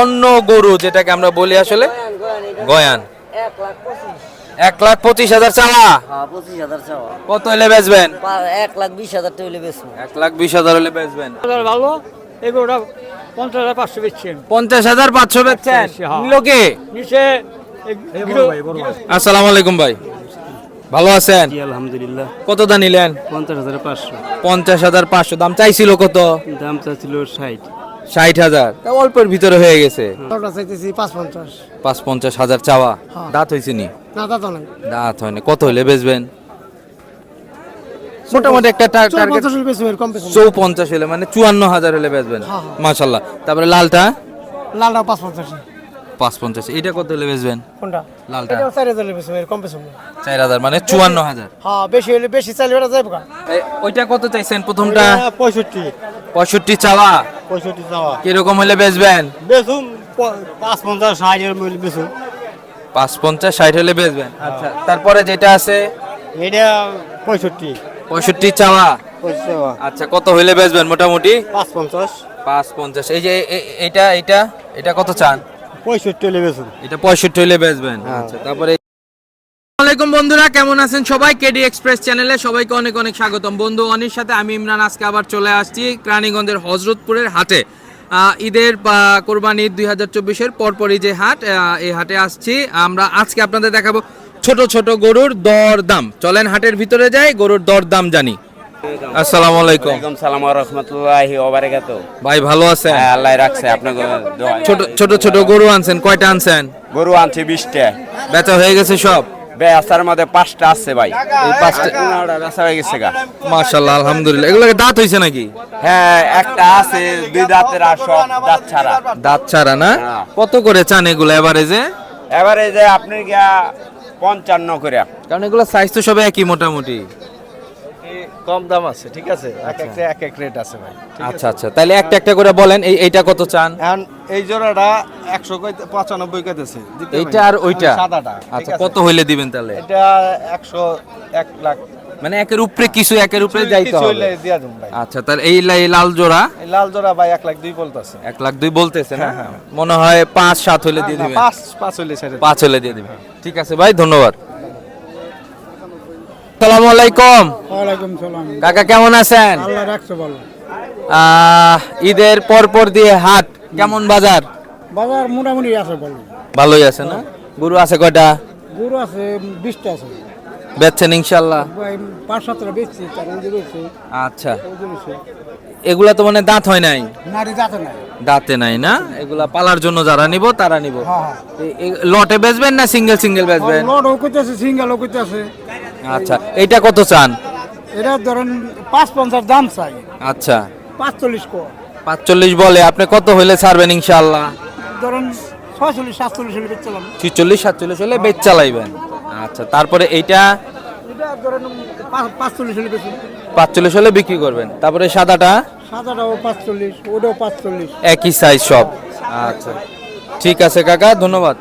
অন্য গরু যেটাকে আমরা বলি আসলে গয়ান। এক লাখ পঁচিশ এক লাখ পঁচিশ হাজার চাওয়া? পঁচিশ হাজার কত হলে বেচবেন? এক লাখ বিশ হাজার টাকা বেশি এক লাখ বিশ হাজার হলে বেচবেন ভালো এগুলোটা পঞ্চাশ হাজার পাঁচশো বেচছেন পঞ্চাশ হাজার পাঁচশো বেচছেন। লোকে নিচে আসসালামু আলাইকুম ভাই। ভালো আছেন? আলহামদুলিল্লাহ। কত দা নিলেন? পঞ্চাশ হাজার পাঁচশো। পঞ্চাশ হাজার পাঁচশো। দাম চাইছিল কত? দাম চাচ্ছিল ষাট। ষাট হাজার। অল্পের ভিতরে হয়ে গেছে। চাইতেছি পাঁচ পঞ্চাশ পাঁচ পঞ্চাশ হাজার চাওয়া। দাঁত হয়েছে নি? দাঁত কত হলে বেচবেন? মোটামুটি একটা টার্গেট চৌপঞ্চাশ হলে মানে চুয়ান্ন হাজার হলে বেচবেন। হ্যাঁ, হ্যাঁ। মাশাল্লাহ তারপরে লালটা? লালটা পাঁচ পঞ্চাশ পাঁচ পঞ্চাশ এটা কত হলে বেচবেন? কোনটা? লালটা? চার হাজার এর কম চার হাজার মানে চুয়ান্ন হাজার হ্যাঁ বেশি হলে বেশি চাইলে ওটা যাইব ওইটা কত চাইছেন প্রথমটা? পঁয়ষট্টি। পঁয়ষট্টি চাওয়া। পঁয়ষট্টি যাওয়া কীরকম হলে বেচবেন? বেসুন পাঁচ পঞ্চাশ ষাট এর মূল্য বেসুন পাঁচ পঞ্চাশ ষাট হলে বেচবেন? আচ্ছা তারপরে যেটা আছে? এটা পঁয়ষট্টি। পঁয়ষট্টি চাওয়া? আচ্ছা কত হইলে বেচবেন মোটামুটি? পাঁচ পঞ্চাশ। পাঁচ পঞ্চাশ। এই যে এটা এটা এটা কত চান? পঁয়ষট্টি হলে বেসুন এটা পঁয়ষট্টি হইলে বেচবেন। আচ্ছা তারপরে আসসালামাইকুম বন্ধুরা কেমন আছেন সবাই? কেডি এক্সপ্রেস চ্যানেলে সবাইকে অনেক অনেক স্বাগতম। বন্ধু অনির সাথে আমি ইমরান আজকে আবার চলে আসছি রানীগঞ্জের হজরতপুরের হাটে। ঈদের বা কোরবানি ঈদ দুই হাজার চব্বিশের পরপরই যে হাট এই হাটে আসছি। আমরা আজকে আপনাদের দেখাবো ছোট ছোট গরুর দর দাম চলেন হাটের ভিতরে যাই গরুর দর দাম জানি। আসসালামু আলাইকুম। সালাম রাহমাতুল্লাহি ওয়া বারাকাতুহু। ভাই ভালো আছেন? হ্যাঁ আল্লাহ রাখছে আপনাকে ছোট ছোট ছোট গরু আনছেন কয়টা আনছেন? গরু আনছি 20টা বেচা হয়ে গেছে সব? বেচার মধ্যে পাঁচটা আছে ভাই। এই পাঁচটা বেচা হয়ে গেছে গা। মাশাআল্লাহ আলহামদুলিল্লাহ। এগুলোকে দাঁত হইছে নাকি? হ্যাঁ একটা আছে দুই দাঁতের আর সব দাঁত ছাড়া। দাঁত ছাড়া না? হ্যাঁ। কত করে চান এগুলো এভারেজে? এবারে যে আপনি গিয়া পঞ্চান্ন করে। কারণ এগুলো সাইজ তো সবে একই মোটামুটি। কম দাম আছে ঠিক আছে? এক একটা এক এক রেট আছে ভাই আচ্ছা আচ্ছা। তাহলে একটা একটা করে বলেন এই এইটা কত চান? এখন এই জোড়াটা একশো পঁচানব্বই কইতেছে এইটা আর ওইটা? সাদাটা আচ্ছা কত হইলে দিবেন তাহলে? এটা একশো এক লাখ। মানে একের উপরে কিছু একের উপরে যাইতে কিছু হবে। আচ্ছা তাহলে এই লা- এই লাল জোড়া? এই লাল জোড়া ভাই এক লাখ দুই বলতেছে। এক লাখ দুই বলতেছে না? মনে হয় পাঁচ সাত হইলে দিয়ে দিবেন। পাঁচ পাঁচ দিবো। পাঁচ হলে দিয়ে দিবেন। ঠিক আছে ভাই ধন্যবাদ। আসসালামু আলাইকুম। ওয়ালাইকুম সালাম। কাকা কেমন আছেন? আল্লাহ রাখছো ভালো। ঈদের পর পর দিয়ে হাট কেমন বাজার? বাজার মোটামুটি আছে ভালো। ভালোই আছে না? গরু আছে কয়টা? গরু আছে বিশটা আছে। বেচছেন ইনশাল্লাহ পাঁচ সাতটা বেচছি আচ্ছা। এগুলা তো মানে দাঁত হয় নাই? দাঁতে নাই। না? এগুলা পালার জন্য যারা নিব তারা নিব। হ্যাঁ হ্যাঁ। লটে বেচবেন না সিঙ্গেল সিঙ্গেল বেচবেন? কইতেছে সিঙ্গেল আচ্ছা এইটা কত চান? এটা ধরেন পাঁচ পঞ্চাশ দাম চাই। আচ্ছা। পাঁচচল্লিশ কো। পাঁচচল্লিশ বলে আপনি কত হইলে ছাড়বেন ইনশাআল্লাহ? ধরেন ছয়চল্লিশ সাতচল্লিশ হলে বেচছিলাম ছিচল্লিশ সাতচল্লিশ হলে বেচ চালাইবেন। আচ্ছা তারপরে এইটা? এটা ধরেন পাঁচ- পাঁচচল্লিশ হলে বেচি পাঁচচল্লিশ হলে বিক্রি করবেন। তারপরে সাদাটা? সাদাটাও পাঁচচল্লিশ ওটাও পাঁচচল্লিশ। একই সাইজ সব। আচ্ছা। ঠিক আছে কাকা ধন্যবাদ।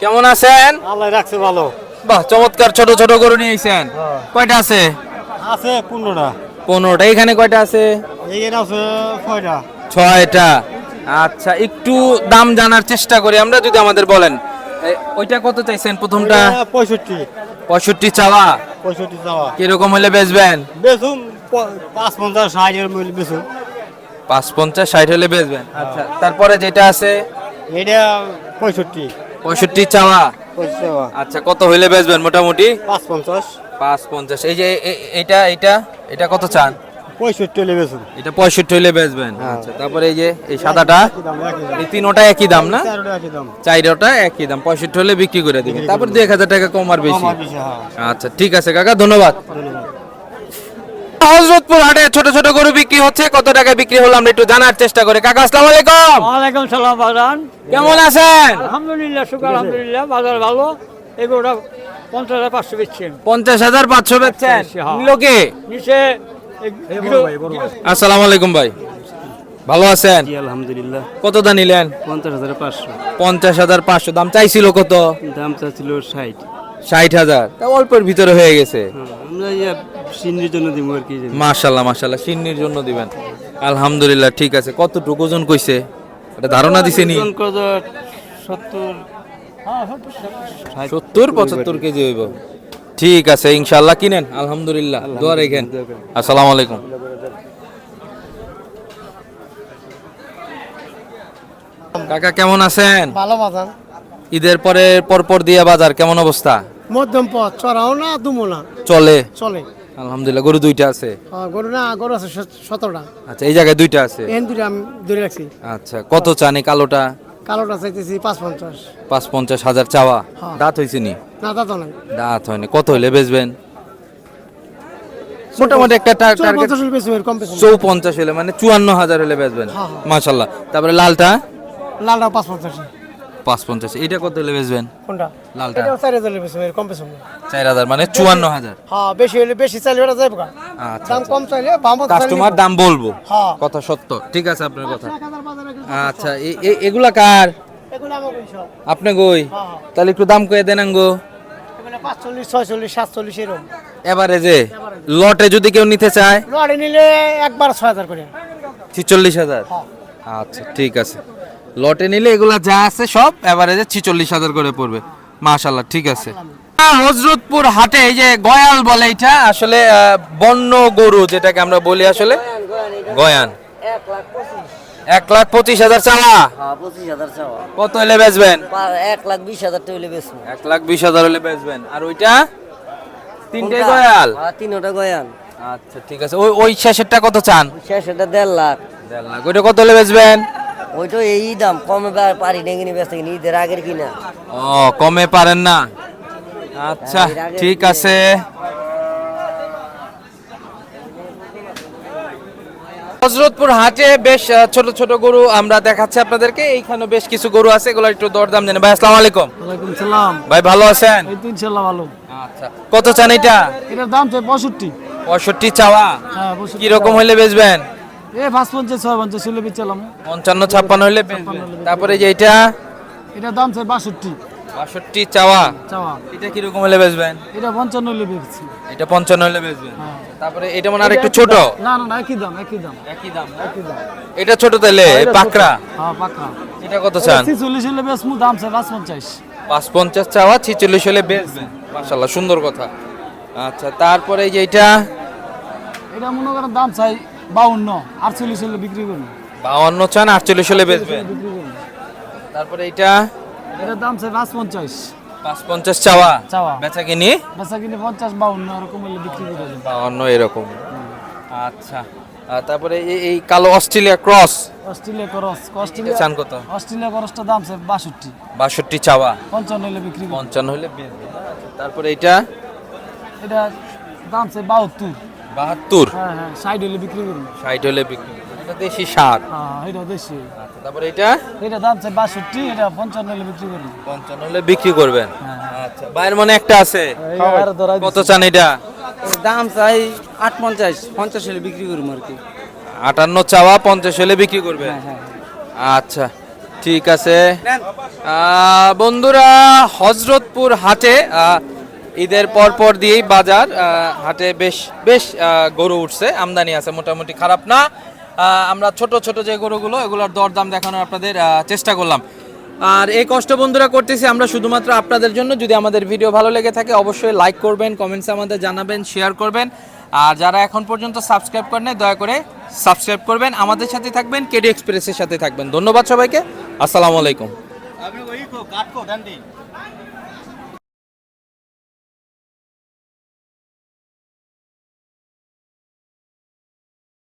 কেমন আছেন? আল্লাহ রাখছে ভালো। বাহ চমৎকার ছোট ছোট গরু নিয়ে আইছেন। কয়টা আছে? আছে পনেরোটা। পনেরোটা। এখানে কয়টা আছে? এইখানে আছে ছয়টা। ছয়টা। আচ্ছা একটু দাম জানার চেষ্টা করি আমরা যদি আমাদের বলেন। ওইটা কত চাইছেন প্রথমটা? পঁয়ষট্টি। পঁয়ষট্টি চাওয়া? পঁয়ষট্টি যাওয়া কীরকম হলে বেচবেন? বেসুন পাঁচ পঞ্চাশ ষাট এর মূল্য বেসুন পাঁচ পঞ্চাশ ষাট হলে বেচবেন। আচ্ছা তারপরে যেটা আছে? এটা পঁয়ষট্টি। পঁয়ষট্টি চাওয়া। আচ্ছা কত হইলে বেচবেন মোটামুটি? পাঁচ পঞ্চাশ পাঁচ পঞ্চাশ এই যে এটা এটা এটা কত চান? পঁয়ষট্টি হলে বেচবেন এটা পঁয়ষট্টি হইলে বেচবেন। আচ্ছা তারপরে এই যে এই সাদাটা এই তিনোটা একই দাম না? একই দাম। একই দাম। পঁয়ষট্টি হলে বিক্রি করে দিবেন। তারপর দু এক হাজার টাকা কম আর বেশি আমার বেশি, হ্যাঁ। আচ্ছা ঠিক আছে কাকা ধন্যবাদ। হজরতপুর হাটে ছোট ছোট গরু বিক্রি হচ্ছে। কত টাকা বিক্রি হলো আমরা একটু জানার চেষ্টা করি। কাকা আসসালামু আলাইকুম। ওয়ালাইকুম সালাম বাজান। কেমন আছেন? আলহামদুলিল্লাহ শুক্র আলহামদুলিল্লাহ বাজার ভালো। এগুলোটা পঞ্চাশ হাজার পাঁচশো বেচছেন। পঞ্চাশ হাজার পাঁচশো বেচছেন? হ্যাঁ। লোকে নিচে আসসালামু আলাইকুম ভাই। ভালো আছেন? আলহামদুলিল্লাহ। কত দাম নিলেন? পঞ্চাশ হাজার পাঁচশো। পঞ্চাশ হাজার পাঁচশো। দাম চাইছিল কত? দাম চাচ্ছিল ষাট। ষাট হাজার। তা অল্পের ভিতরে হয়ে গেছে। আমরা ইয়া সিন্নির জন্য দিব আর কি মাশাল্লাহ মাশাল্লাহ সিন্নির জন্য দিবেন। আলহামদুলিল্লাহ ঠিক আছে। কতটুকু ওজন কইছে? এটা ধারণা দিছে নি? সত্তর। সত্তর পঁচাত্তর কেজি হইব। ঠিক আছে ইনশাল্লাহ কিনেন। আলহামদুলিল্লাহ দোয়া রেখেন। আসসালামু আলাইকুম। কাকা কেমন আছেন? ভালো বাজার। ঈদের পরে পরপর দিয়া বাজার কেমন অবস্থা? মধ্যম পথ চড়াও না দুমো না। চলে? চলে। আলহামদুলিল্লাহ গরু দুইটা আছে? হ্যাঁ, গরু না গরু আছে সতেরোটা। আচ্ছা এই জায়গায় দুইটা আছে? এখান আমি ধরে রাখছি। আচ্ছা কত চান এই কালোটা? কালোটা চাইতেছি পাঁচ পঞ্চাশ পাঁচ পঞ্চাশ হাজার চাওয়া? হ্যাঁ। দাঁত হয়েছে নি? না তা তো নাই। দাঁত হয়নি। কত হইলে বেচবেন? মোটামুটি একটা টার্গেট চৌপঞ্চাশ হলে মানে চুয়ান্ন হাজার হলে বেচবেন। হ্যাঁ। মাশাল্লাহ তারপরে লালটা? লালটা পাঁচ পঞ্চাশ পাঁচ পঞ্চাশ এটা কত হলে বেচবেন? কোনটা? লালটা। এটাও চার হাজার বেশি কম বেশি চার হাজার মানে চুয়ান্ন হাজার। হ্যাঁ বেশি হলে বেশি চাইলে ওটা যাইব গা। আচ্ছা দাম কম চাইলে কাস্টমার দাম বলব। হ্যাঁ। কথা সত্য। ঠিক আছে আপনার কথা। আচ্ছা এ- এগুলা কার? এগুলো আমার সব? আপনি গই হ্যাঁ তাহলে একটু দাম কয়ে দেন আঙ্গো। পাঁচচল্লিশ ছয়চল্লিশ সাতচল্লিশ এরকম। এবারে যে। লটে যদি কেউ নিতে চায়? লড়ে নিলে একবার ছয় হাজার করে। ছিচল্লিশ হাজার। হ্যাঁ। আচ্ছা ঠিক আছে। লটে নিলে এগুলা যা আছে সব এভারেজে ছিচল্লিশ হাজার করে পড়বে। মাশাল্লাহ ঠিক আছে। হজরতপুর হাটে এই যে গয়াল বলে এটা আসলে বন্য গরু যেটাকে আমরা বলি আসলে। গয়ান। এক লাখ পঁচিশ হাজার চাওয়া? হ্যাঁ কত হলে বেচবেন? এক লাখ বিশ হাজার টইলে বেচবো। এক লাখ বিশ হাজার হলে বেচবেন। আর ওইটা? তিনটে গয়াল? হ্যাঁ তিনোটা গয়ান আচ্ছা ঠিক আছে। ওই ওই শেষেরটা কত চান? শেষ এটা দেড় লাখ। দেড় লাখ। ওইটা কত হলে বেচবেন? ওইটা এই দাম কমে পারি না কিনে বেচতে কিনে ঈদের আগের কিনা। ও কমে পারেন না? আচ্ছা ঠিক আছে। হজরতপুর হাটে বেশ ছোট ছোট গরু আমরা দেখাচ্ছি আপনাদেরকে। এইখানে বেশ কিছু গরু আছে এগুলো একটু দরদাম জানেন ভাই আসসালামু আলাইকুম। ওয়ালাইকুম সালাম। ভাই ভালো আছেন? এই তো ইনশাল্লাহ ভালো। আচ্ছা কত চান এটা? এটার দাম চাই পঁয়ষট্টি। পঁয়ষট্টি চাওয়া? হ্যাঁ কি রকম হইলে বেচবেন? এ পাঁচ পঞ্চাশ ছয় পঞ্চাশ হলে বেচালাম। পঞ্চান্ন ছাপ্পান্ন হইলে তারপরে যে এটা এটার দাম চাই বাষট্টি। বাষট্টি চাওয়া। চাওয়া। এটা কি রকম হলে বেচবেন? এটা পঞ্চান্ন হলে বেচছি। এটা পঞ্চান্ন হলে বেচবেন। হ্যাঁ। তারপরে এটা মনে আর একটু ছোট। না না না একই দাম একই দাম। একই দাম একই দাম। এটা ছোট তাইলে পাকড়া? হ্যাঁ পাকা এটা কত চান? ছিচল্লিশ হলে বেচমু দাম চাই পাঁচ পঞ্চাশ পাঁচ পঞ্চাশ চাওয়া ছিচল্লিশ হলে বেচবেন। মাশাল্লাহ সুন্দর কথা। আচ্ছা তারপরে এই যে এটা এটা মনে করেন দাম চাই বাউন্ন আটচল্লিশ হলে বিক্রি করুন। বাউন্ন চান আটচল্লিশ হলে বেচবেন। বিক্রি করুন। তারপরে এটা এটার দাম চাই পাঁচ পঞ্চাশ পাঁচ পঞ্চাশ চাওয়া? চাওয়া। বেচা কিনি? বেচা কিনে পঞ্চাশ বাউন্ন এরকম হলে বিক্রি করে দেন বাউন্ন এরকম। আচ্ছা। তারপরে এই- কালো Australia cross. Australia cross. Australia চান কত? অস্ট্রেলিয়া করসটা দাম চাই বাষট্টি। বাষট্টি চাওয়া। পঞ্চান্ন হলে বিক্রি পঞ্চান্ন হলে আচ্ছা, তারপরে এটা এটা দাম চাই বাহাত্তর। বাহাত্তর? হ্যাঁ হ্যাঁ ষাট হলে বিক্রি করুন। ষাট হলে বিক্রি। এটা দেশি সার। হ্যাঁ এটা দেশি। আচ্ছা তারপরে এটা? এটা দাম চাই বাষট্টি এটা পঞ্চান্ন হলে বিক্রি করুন। পঞ্চান্ন হলে বিক্রি করবেন। হ্যাঁ। আচ্ছা বাইরের মনে একটা আছে? কত চান এটা? দাম চাই আট পঞ্চাশ পঞ্চাশ হলে বিক্রি করব আর কি। আটান্ন চাওয়া পঞ্চাশ হলে বিক্রি করবে আচ্ছা ঠিক আছে। বন্ধুরা হজরতপুর হাটে ঈদের পর পর দিয়েই বাজার হাটে বেশ বেশ গরু উঠছে, আমদানি আছে, মোটামুটি খারাপ না। আমরা ছোট ছোট যে গরুগুলো, এগুলোর দরদাম দেখানোর আপনাদের চেষ্টা করলাম। আর এই কষ্ট বন্ধুরা করতেছি, আমরা শুধুমাত্র আপনাদের জন্য। যদি আমাদের ভিডিও ভালো লেগে থাকে, অবশ্যই লাইক করবেন কমেন্টসে আমাদের জানাবেন শেয়ার করবেন। আর যারা এখন পর্যন্ত সাবস্ক্রাইব করেন দয়া করে সাবস্ক্রাইব করবেন। আমাদের সাথে থাকবেন কেডি এক্সপ্রেসের সাথে থাকবেন। ধন্যবাদ সবাইকে। আসসালামু আলাইকুম।